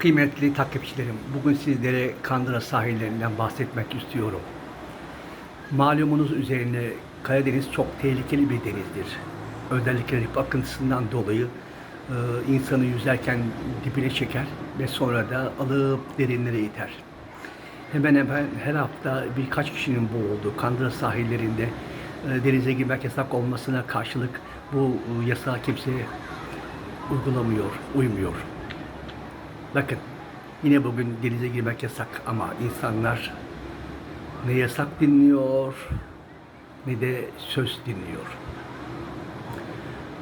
Kıymetli takipçilerim, bugün sizlere Kandıra sahillerinden bahsetmek istiyorum. Malumunuz üzerine Karadeniz çok tehlikeli bir denizdir. Özellikle rip akıntısından dolayı e, insanı yüzerken dibine çeker ve sonra da alıp derinlere iter. Hemen hemen her hafta birkaç kişinin boğulduğu Kandıra sahillerinde e, denize girmek yasak olmasına karşılık bu e, yasağı kimse uygulamıyor, uymuyor. Bakın yine bugün denize girmek yasak ama insanlar ne yasak dinliyor ne de söz dinliyor.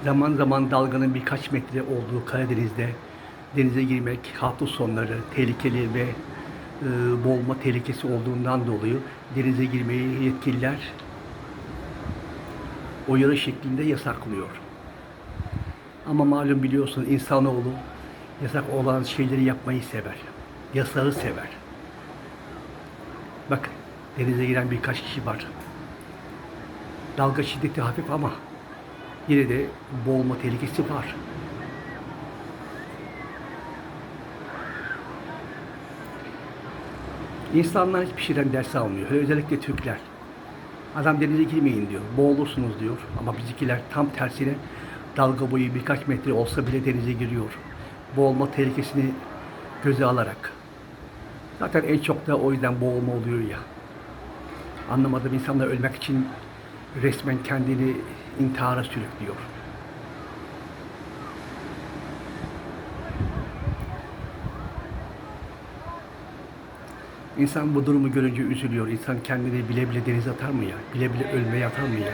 Zaman zaman dalganın birkaç metre olduğu Karadeniz'de denize girmek hafta sonları tehlikeli ve e, boğulma tehlikesi olduğundan dolayı denize girmeyi yetkililer uyarı şeklinde yasaklıyor. Ama malum biliyorsun insanoğlu yasak olan şeyleri yapmayı sever. Yasağı sever. Bak denize giren birkaç kişi var. Dalga şiddeti hafif ama yine de boğulma tehlikesi var. İnsanlar hiçbir şeyden ders almıyor. Özellikle Türkler. Adam denize girmeyin diyor. Boğulursunuz diyor. Ama bizimkiler tam tersine dalga boyu birkaç metre olsa bile denize giriyor. Boğulma tehlikesini göze alarak. Zaten en çok da o yüzden boğulma oluyor ya. Anlamadım insanlar ölmek için resmen kendini intihara sürüklüyor. İnsan bu durumu görünce üzülüyor. İnsan kendini bile bile denize atar mı ya? Bile bile ölmeye atar mı ya?